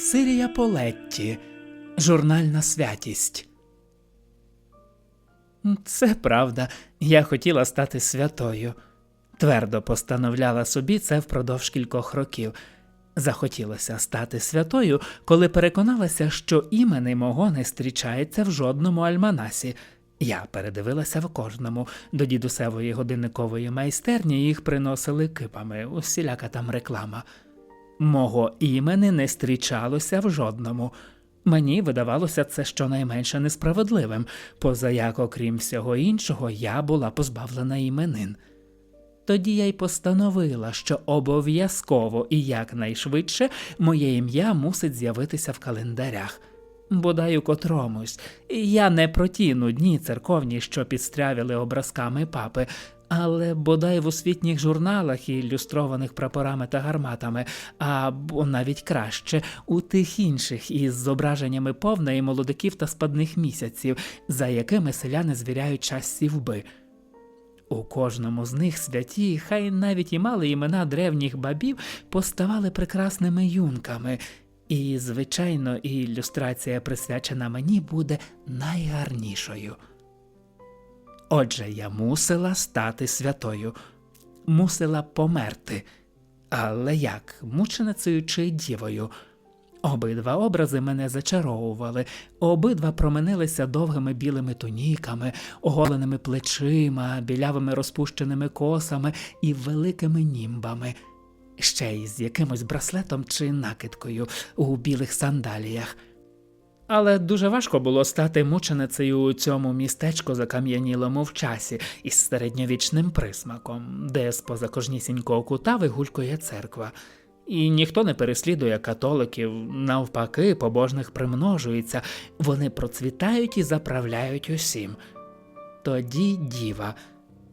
Сирія Полетті. Журнальна святість. Це правда, я хотіла стати святою. Твердо постановляла собі це впродовж кількох років. Захотілося стати святою, коли переконалася, що імени мого не зустрічається в жодному альманасі. Я передивилася в кожному. До дідусевої годинникової майстерні їх приносили кипами, усіляка там реклама. Мого імени не зустрічалося в жодному. Мені видавалося це щонайменше несправедливим, поза як, окрім всього іншого, я була позбавлена іменин. Тоді я й постановила, що обов'язково і якнайшвидше моє ім'я мусить з'явитися в календарях. Бодай у котромусь. Я не про ті нудні церковні, що підстрявили образками папи, але бодай в освітніх журналах, ілюстрованих прапорами та гарматами, або навіть краще у тих інших із зображеннями повна і молодиків та спадних місяців, за якими селяни звіряють час сівби. У кожному з них святі, хай навіть і мали імена древніх бабів, поставали прекрасними юнками, і, звичайно, ілюстрація, присвячена мені, буде найгарнішою. Отже, я мусила стати святою, мусила померти. Але як, мученицею чи дівою? Обидва образи мене зачаровували, обидва променилися довгими білими туніками, оголеними плечима, білявими розпущеними косами і великими німбами, ще й з якимось браслетом чи накидкою у білих сандаліях. Але дуже важко було стати мученицею у цьому містечку закам'янілому в часі із середньовічним присмаком, де з поза кожнісінького кута вигулькує церква. І ніхто не переслідує католиків, навпаки, побожних примножується, вони процвітають і заправляють усім. Тоді діва.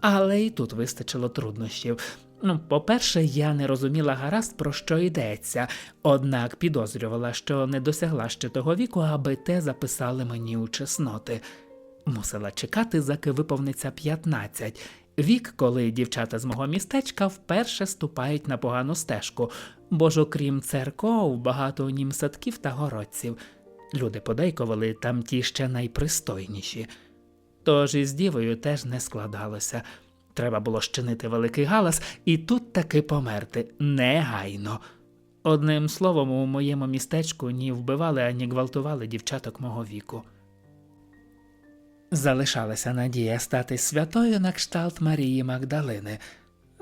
Але і тут вистачило труднощів. Ну, по-перше, я не розуміла гаразд, про що йдеться, однак підозрювала, що не досягла ще того віку, аби те записали мені у чесноти. Мусила чекати, заки виповниться 15, вік, коли дівчата з мого містечка вперше ступають на погану стежку, бо ж окрім церков, багато нім садків та городців. Люди подейкували там ті ще найпристойніші. Тож із дівою теж не складалося. Треба було щинити великий галас і тут таки померти негайно. Одним словом, у моєму містечку ні вбивали, ані гвалтували дівчаток мого віку. Залишалася надія стати святою на кшталт Марії Магдалини.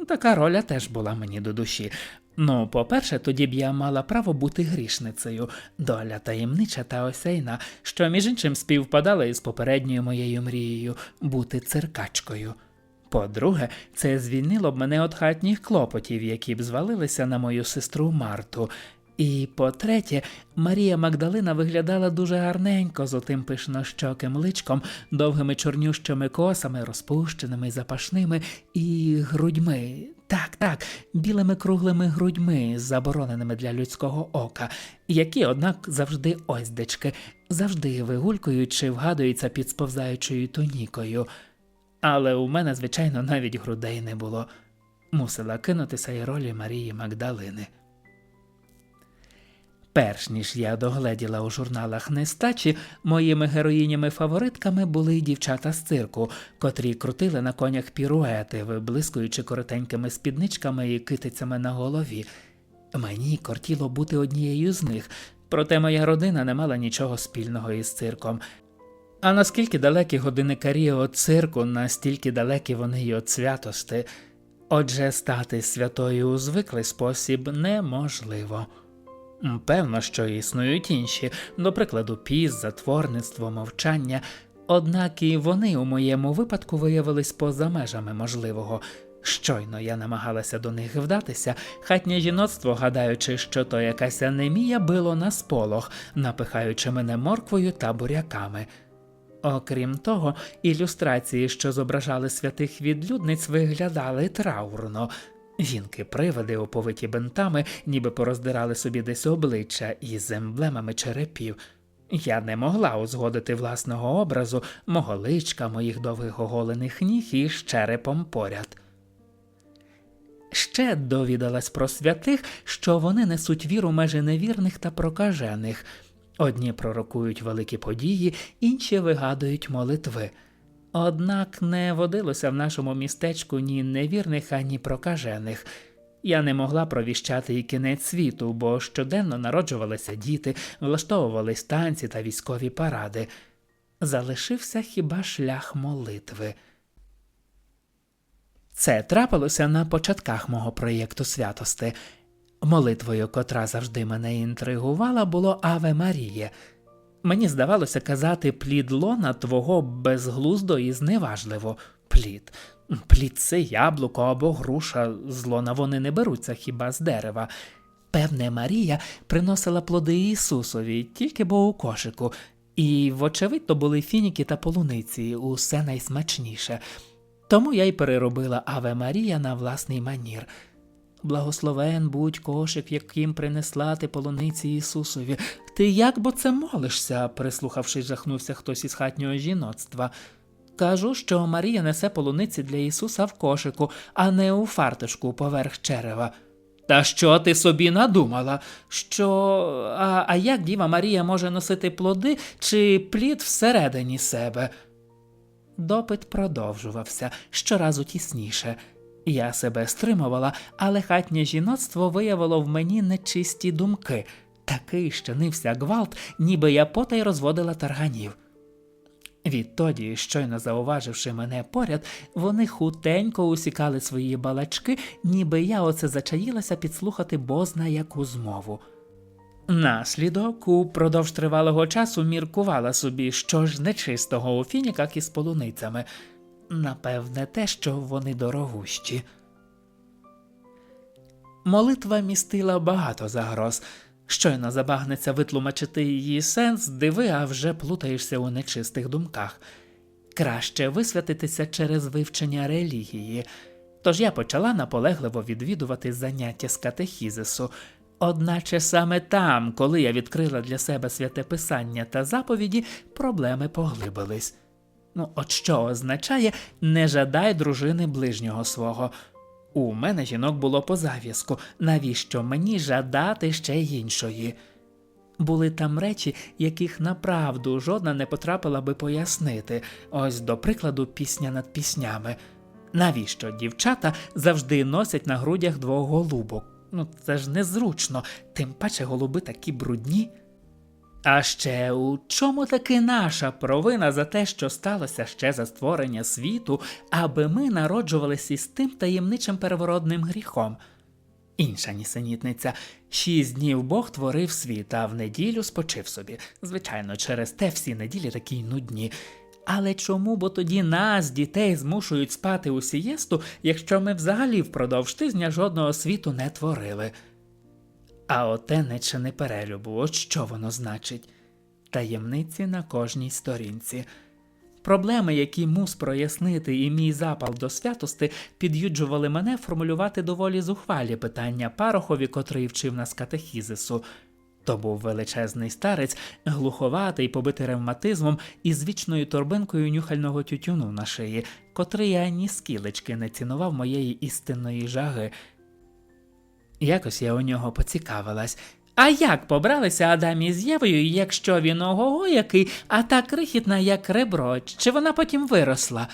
Така роля теж була мені до душі. Ну, по-перше, тоді б я мала право бути грішницею, доля таємнича та осяйна, що між іншим співпадала із попередньою моєю мрією бути циркачкою. По-друге, це звільнило б мене від хатніх клопотів, які б звалилися на мою сестру Марту. І по-третє, Марія Магдалина виглядала дуже гарненько з отим пишнощоким личком, довгими чорнющими косами, розпущеними запашними, і грудьми. Так, так, білими круглими грудьми, забороненими для людського ока, які, однак, завжди оздечки, завжди вигулькують чи вгадуються під сповзаючою тунікою. Але у мене, звичайно, навіть грудей не було. Мусила кинутися й ролі Марії Магдалини. Перш ніж я догледіла у журналах нестачі, моїми героїнями-фаворитками були й дівчата з цирку, котрі крутили на конях піруети, виблискуючи коротенькими спідничками і китицями на голові. Мені кортіло бути однією з них, проте моя родина не мала нічого спільного із цирком. А наскільки далекі годинникарі від цирку, настільки далекі вони й від святости. Отже, стати святою у звиклий спосіб неможливо. Певно, що існують інші, до прикладу, піс, затворництво, мовчання, однак і вони у моєму випадку виявились поза межами можливого. Щойно я намагалася до них вдатися, хатнє жіноцтво, гадаючи, що то якась анемія, било на сполох, напихаючи мене морквою та буряками. Окрім того, ілюстрації, що зображали святих відлюдниць, виглядали траурно. Жінки-привиди, оповиті бинтами, ніби пороздирали собі десь обличчя із емблемами черепів. Я не могла узгодити власного образу, мого личка, моїх довгих оголених ніг із черепом поряд. Ще довідалась про святих, що вони несуть віру межі невірних та прокажених. Одні пророкують великі події, інші вигадують молитви. Однак не водилося в нашому містечку ні невірних, ані прокажених. Я не могла провіщати і кінець світу, бо щоденно народжувалися діти, влаштовувались танці та військові паради. Залишився хіба шлях молитви. Це трапилося на початках мого проєкту святости. Молитвою, котра завжди мене інтригувала, було Аве Маріє. Мені здавалося казати плід лона твого безглуздо і зневажливо. Плід. Плід це яблуко або груша, з лона вони не беруться хіба з дерева. Певне, Марія приносила плоди Ісусові, тільки бо у кошику, і, вочевидь, то були фініки та полуниці, усе найсмачніше. Тому я й переробила Аве Марія на власний манір. Благословен будь кошик, яким принесла ти полуниці Ісусові. Ти як бо це молишся? прислухавшись, жахнувся хтось із хатнього жіноцтва. Кажу, що Марія несе полуниці для Ісуса в кошику, а не у фартушку поверх черева. Та що ти собі надумала? Що. А, а як Діва Марія може носити плоди чи плід всередині себе? Допит продовжувався щоразу тісніше. Я себе стримувала, але хатнє жіноцтво виявило в мені нечисті думки. Такий щинився гвалт, ніби я потай розводила тарганів. Відтоді, щойно зауваживши мене поряд, вони хутенько усікали свої балачки, ніби я оце зачаїлася підслухати бозна яку змову. Наслідок упродовж тривалого часу міркувала собі, що ж нечистого у фініках із полуницями. Напевне, те, що вони дорогущі. Молитва містила багато загроз. Щойно забагнеться витлумачити її сенс, диви, а вже плутаєшся у нечистих думках. Краще висвятитися через вивчення релігії. Тож я почала наполегливо відвідувати заняття з катехізису. Одначе саме там, коли я відкрила для себе святе писання та заповіді, проблеми поглибились. Ну, от що означає не жадай дружини ближнього свого. У мене жінок було по зав'язку, навіщо мені жадати ще іншої? Були там речі, яких направду жодна не потрапила би пояснити, ось до прикладу, пісня над піснями. Навіщо дівчата завжди носять на грудях двох голубок? Ну це ж незручно, тим паче голуби такі брудні. А ще у чому таки наша провина за те, що сталося ще за створення світу, аби ми народжувалися із тим таємничим переворотним гріхом? Інша нісенітниця шість днів Бог творив світ, а в неділю спочив собі. Звичайно, через те всі неділі такі нудні. Але чому бо тоді нас, дітей, змушують спати у сієсту, якщо ми взагалі впродовж тижня жодного світу не творили? А оте нечини перелюбу, от що воно значить? Таємниці на кожній сторінці. Проблеми, які мус прояснити, і мій запал до святости під'юджували мене формулювати доволі зухвалі питання парохові, котрий вчив нас катехізису. То був величезний старець, глуховатий, побитий ревматизмом і з вічною торбинкою нюхального тютюну на шиї, котрий ані скілечки не цінував моєї істинної жаги. Якось я у нього поцікавилась. А як побралися Адам із Євою, якщо він ого який, а та крихітна, як ребро, чи вона потім виросла?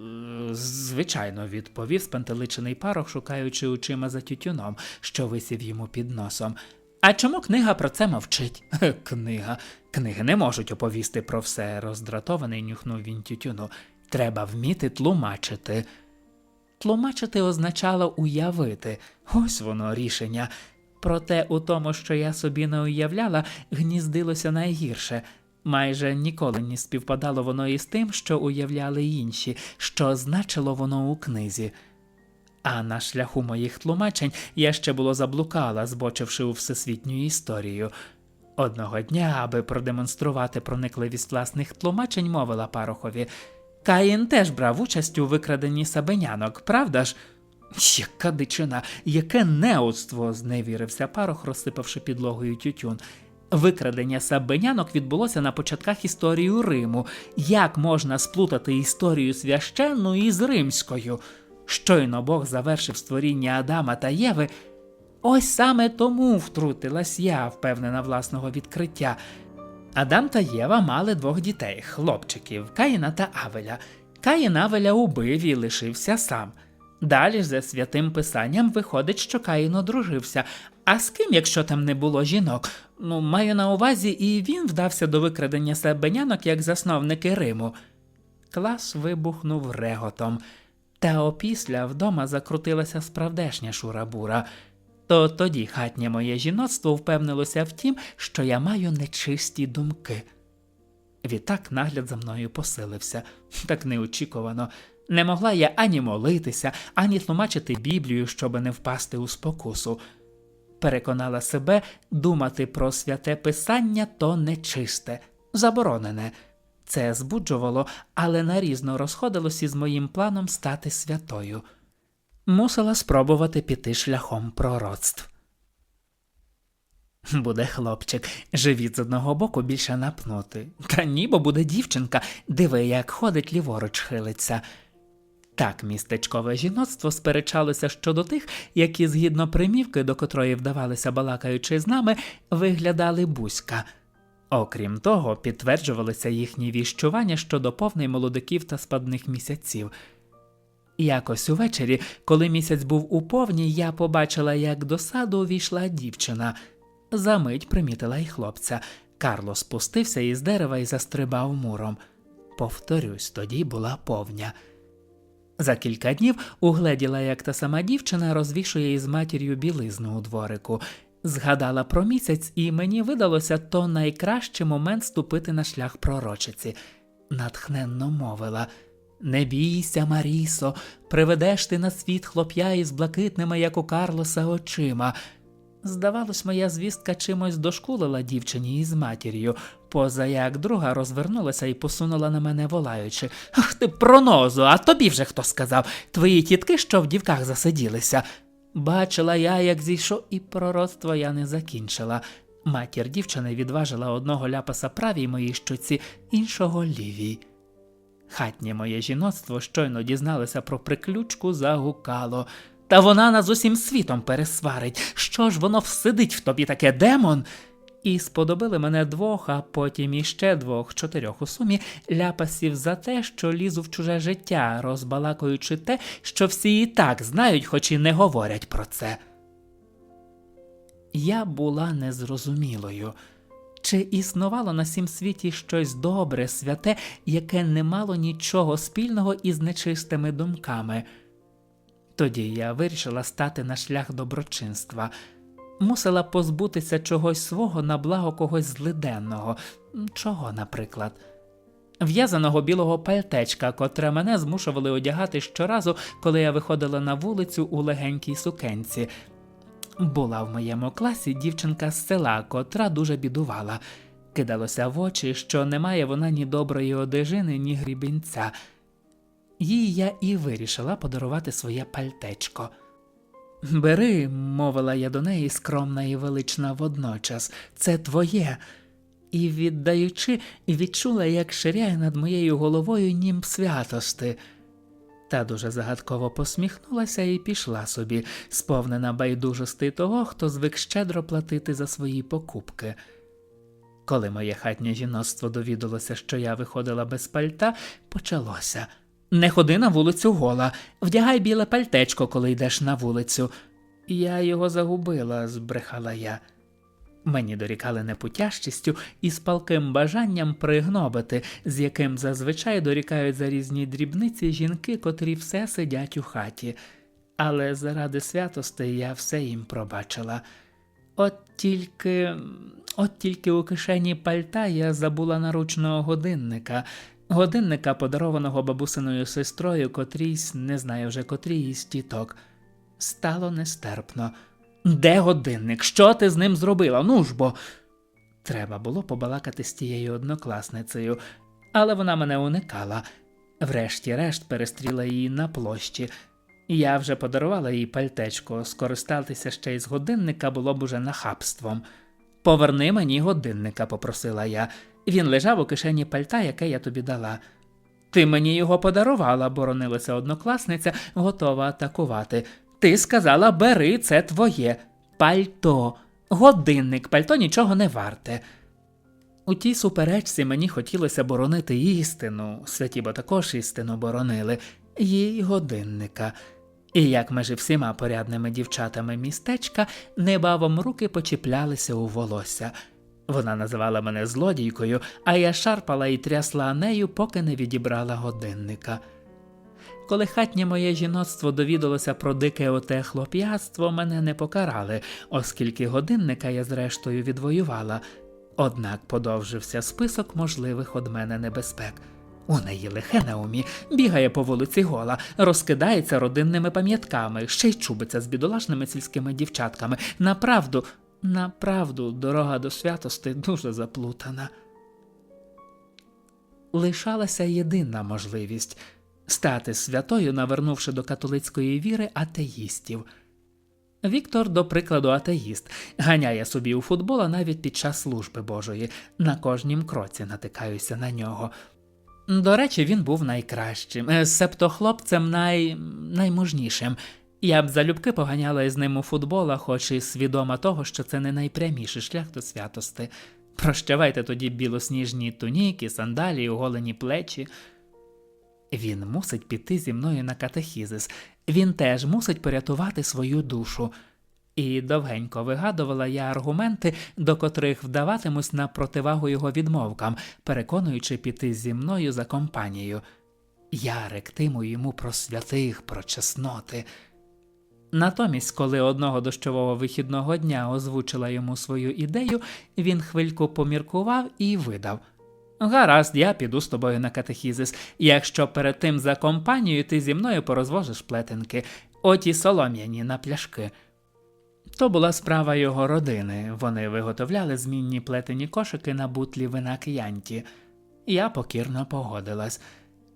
«Е, Звичайно, відповів спантеличений парох, шукаючи очима за тютюном, що висів йому під носом. А чому книга про це мовчить? Книга. Книги не можуть оповісти про все, роздратований нюхнув він тютюну. Треба вміти тлумачити. Тлумачити означало уявити. Ось воно рішення. Проте у тому, що я собі не уявляла, гніздилося найгірше. Майже ніколи не співпадало воно із тим, що уявляли інші, що значило воно у книзі. А на шляху моїх тлумачень я ще було заблукала, збочивши у всесвітню історію. Одного дня, аби продемонструвати проникливість власних тлумачень, мовила парохові. Каїн теж брав участь у викраденні сабенянок, правда ж? Яка дичина, яке неудство, зневірився парох, розсипавши підлогою тютюн. Викрадення сабенянок відбулося на початках історії Риму. Як можна сплутати історію священну із римською? Щойно Бог завершив створіння Адама та Єви. Ось саме тому втрутилась я, впевнена власного відкриття. Адам та Єва мали двох дітей, хлопчиків Каїна та Авеля. Каїн Авеля убив і лишився сам. Далі за святим писанням виходить, що Каїн одружився. А з ким, якщо там не було жінок? Ну, маю на увазі, і він вдався до викрадення себенянок як засновники Риму. Клас вибухнув реготом. Та опісля вдома закрутилася справдешня шурабура. То тоді хатнє моє жіноцтво впевнилося в тім, що я маю нечисті думки. Відтак нагляд за мною посилився, так неочікувано. Не могла я ані молитися, ані тлумачити Біблію, щоби не впасти у спокусу. Переконала себе, думати про святе писання то нечисте, заборонене. Це збуджувало, але нарізно розходилось із моїм планом стати святою. Мусила спробувати піти шляхом пророцтв. Буде хлопчик, живіт з одного боку більше напнути. Та ні, бо буде дівчинка, диви, як ходить ліворуч хилиться. Так містечкове жіноцтво сперечалося щодо тих, які, згідно примівки, до котрої вдавалися балакаючи з нами, виглядали бузька. Окрім того, підтверджувалися їхні віщування щодо повний молодиків та спадних місяців. Якось увечері, коли місяць був у повні, я побачила, як до саду увійшла дівчина. Замить примітила й хлопця. Карло спустився із дерева і застрибав муром. Повторюсь, тоді була повня. За кілька днів угледіла, як та сама дівчина розвішує із матір'ю білизну у дворику. Згадала про місяць, і мені видалося то найкращий момент ступити на шлях пророчиці. Натхненно мовила Не бійся, Марісо, приведеш ти на світ хлоп'я із блакитними, як у Карлоса, очима. Здавалось, моя звістка чимось дошкулила дівчині із матір'ю, поза як друга розвернулася і посунула на мене, волаючи Ах ти, пронозу, а тобі вже хто сказав? Твої тітки, що в дівках засиділися. Бачила я, як зійшов, і пророцтво я не закінчила. Матір дівчини відважила одного ляпаса правій моїй щоці, іншого лівій. Хатнє моє жіноцтво щойно дізналося про приключку, загукало. Та вона нас усім світом пересварить. Що ж воно всидить в тобі таке демон? І сподобили мене двох, а потім іще двох, чотирьох у сумі, ляпасів за те, що лізу в чуже життя, розбалакуючи те, що всі і так знають, хоч і не говорять про це. Я була незрозумілою. Чи існувало на сім світі щось добре, святе, яке не мало нічого спільного із нечистими думками? Тоді я вирішила стати на шлях доброчинства, мусила позбутися чогось свого на благо когось злиденного, чого, наприклад. В'язаного білого пальтечка, котре мене змушували одягати щоразу, коли я виходила на вулицю у легенькій сукенці. Була в моєму класі дівчинка з села, котра дуже бідувала. Кидалося в очі, що немає вона ні доброї одежини, ні грібінця. Їй я і вирішила подарувати своє пальтечко. Бери, мовила я до неї скромна і велична водночас, це твоє. І, віддаючи, відчула, як ширяє над моєю головою німб святости. Та дуже загадково посміхнулася і пішла собі, сповнена байдужости того, хто звик щедро платити за свої покупки. Коли моє хатнє жіноцтво довідалося, що я виходила без пальта, почалося. Не ходи на вулицю гола, вдягай біле пальтечко, коли йдеш на вулицю. Я його загубила, збрехала я. Мені дорікали непутящістю і з палким бажанням пригнобити, з яким зазвичай дорікають за різні дрібниці жінки, котрі все сидять у хаті. Але заради святости я все їм пробачила. От тільки, от тільки у кишені пальта я забула наручного годинника, годинника, подарованого бабусиною сестрою, котрійсь, не знаю вже котрій із тіток. Стало нестерпно. Де годинник? Що ти з ним зробила? Ну ж бо. Треба було побалакати з тією однокласницею, але вона мене уникала. Врешті-решт перестріла її на площі. Я вже подарувала їй пальтечко, скористатися ще й з годинника було б уже нахабством. Поверни мені годинника, попросила я. Він лежав у кишені пальта, яке я тобі дала. Ти мені його подарувала, боронилася однокласниця, готова атакувати. Ти сказала, бери, це твоє. Пальто, годинник, пальто нічого не варте. У тій суперечці мені хотілося боронити істину, святі бо також істину боронили, їй годинника. І як межі всіма порядними дівчатами містечка, небавом руки почіплялися у волосся. Вона називала мене злодійкою, а я шарпала і трясла нею, поки не відібрала годинника. Коли хатнє моє жіноцтво довідалося про дике оте хлоп'ятство, мене не покарали, оскільки годинника я зрештою відвоювала. Однак подовжився список можливих од мене небезпек. У неї лихе на умі, бігає по вулиці гола, розкидається родинними пам'ятками, ще й чубиться з бідолашними сільськими дівчатками. Направду, направду, дорога до святости дуже заплутана. Лишалася єдина можливість стати святою, навернувши до католицької віри атеїстів. Віктор, до прикладу, атеїст, ганяє собі у футбол, а навіть під час служби Божої. На кожнім кроці натикаюся на нього. До речі, він був найкращим, е, себто хлопцем най... наймужнішим. Я б залюбки поганяла із ним у футбола, хоч і свідома того, що це не найпряміший шлях до святости. Прощавайте тоді білосніжні туніки, сандалії, оголені плечі. Він мусить піти зі мною на катехізис. Він теж мусить порятувати свою душу. І довгенько вигадувала я аргументи, до котрих вдаватимусь на противагу його відмовкам, переконуючи піти зі мною за компанією. Я ректиму йому про святих, про чесноти. Натомість, коли одного дощового вихідного дня озвучила йому свою ідею, він хвильку поміркував і видав. Гаразд, я піду з тобою на катехізис, якщо перед тим за компанією ти зі мною порозвожиш плетенки, оті солом'яні на пляшки. То була справа його родини. Вони виготовляли змінні плетені кошики на бутлі вина к'янті. Я покірно погодилась.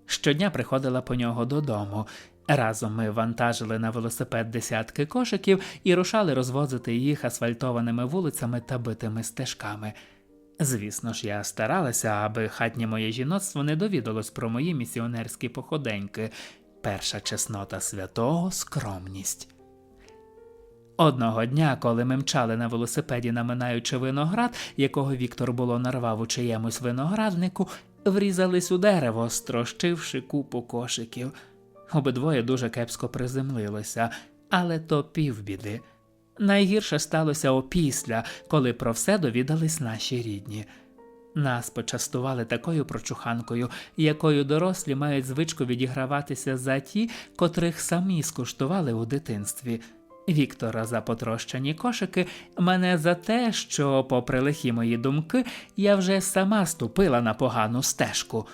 Щодня приходила по нього додому. Разом ми вантажили на велосипед десятки кошиків і рушали розвозити їх асфальтованими вулицями та битими стежками. Звісно ж, я старалася, аби хатнє моє жіноцтво не довідалось про мої місіонерські походеньки. Перша чеснота святого скромність. Одного дня, коли ми мчали на велосипеді, наминаючи виноград, якого Віктор було нарвав у чиємусь винограднику, врізались у дерево, строщивши купу кошиків. Обидвоє дуже кепсько приземлилися, але то півбіди. Найгірше сталося опісля, коли про все довідались наші рідні. Нас почастували такою прочуханкою, якою дорослі мають звичку відіграватися за ті, котрих самі скуштували у дитинстві. Віктора за потрощені кошики, мене за те, що, попри лихі мої думки, я вже сама ступила на погану стежку.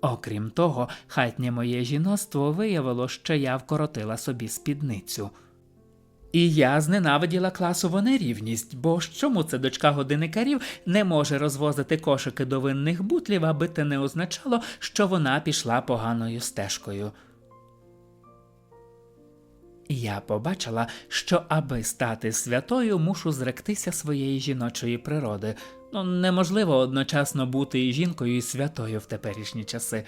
Окрім того, хатнє моє жіноцтво виявило, що я вкоротила собі спідницю. І я зненавиділа класову нерівність, бо чому це дочка годинникарів не може розвозити кошики до винних бутлів, аби те не означало, що вона пішла поганою стежкою. Я побачила, що аби стати святою, мушу зректися своєї жіночої природи. Ну, неможливо одночасно бути і жінкою, і святою в теперішні часи.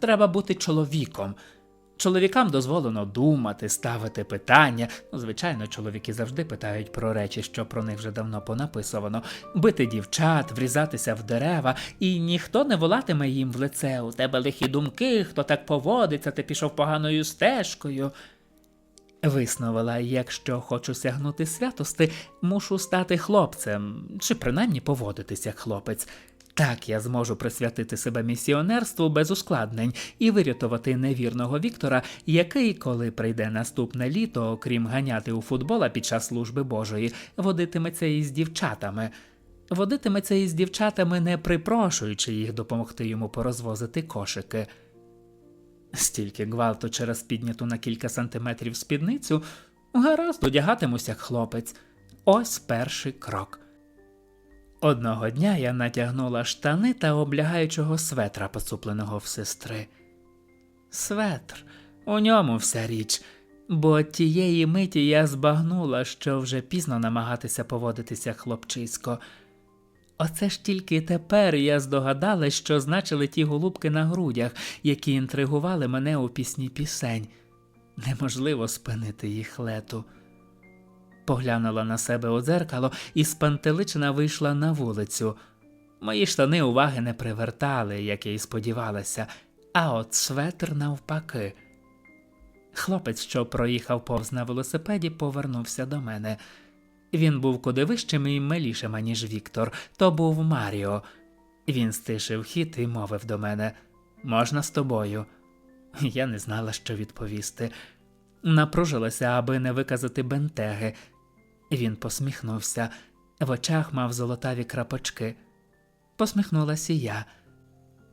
Треба бути чоловіком. Чоловікам дозволено думати, ставити питання. Ну, звичайно, чоловіки завжди питають про речі, що про них вже давно понаписувано, бити дівчат, врізатися в дерева, і ніхто не волатиме їм в лице. У тебе лихі думки, хто так поводиться, ти пішов поганою стежкою. Висновила, якщо хочу сягнути святости, мушу стати хлопцем, чи принаймні поводитись як хлопець. Так я зможу присвятити себе місіонерству без ускладнень і вирятувати невірного Віктора, який, коли прийде наступне літо, окрім ганяти у футбола під час служби Божої, водитиметься із дівчатами. Водитиметься із дівчатами, не припрошуючи їх допомогти йому порозвозити кошики. Стільки гвалту через підняту на кілька сантиметрів спідницю, гаразд одягатимусь як хлопець. Ось перший крок. Одного дня я натягнула штани та облягаючого светра, поцупленого в сестри. Светр, у ньому вся річ, бо тієї миті я збагнула, що вже пізно намагатися поводитися хлопчисько. Оце ж тільки тепер я здогадалась, що значили ті голубки на грудях, які інтригували мене у пісні пісень. Неможливо спинити їх лету. Поглянула на себе у дзеркало і спантеличена вийшла на вулицю. Мої штани уваги не привертали, як я й сподівалася, а от светр навпаки. Хлопець, що проїхав повз на велосипеді, повернувся до мене. Він був куди вищим і милішим, аніж Віктор, то був Маріо. Він стишив хід і мовив до мене Можна з тобою? Я не знала, що відповісти. Напружилася, аби не виказати бентеги. Він посміхнувся, в очах мав золотаві крапочки. Посміхнулася я.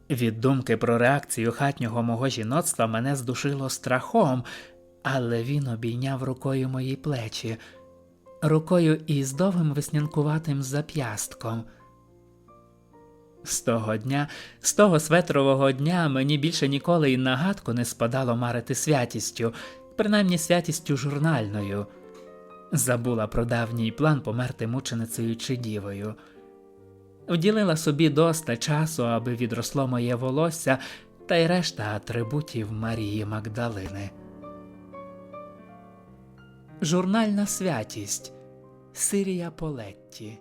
Від думки про реакцію хатнього мого жіноцтва мене здушило страхом, але він обійняв рукою мої плечі, рукою із довгим веснянкуватим зап'ястком. З того дня, з того светрового дня мені більше ніколи й на гадку не спадало марити святістю, принаймні святістю журнальною. Забула про давній план померти мученицею чи дівою. Вділила собі доста часу, аби відросло моє волосся та й решта атрибутів Марії Магдалини. Журнальна святість Сирія Полетті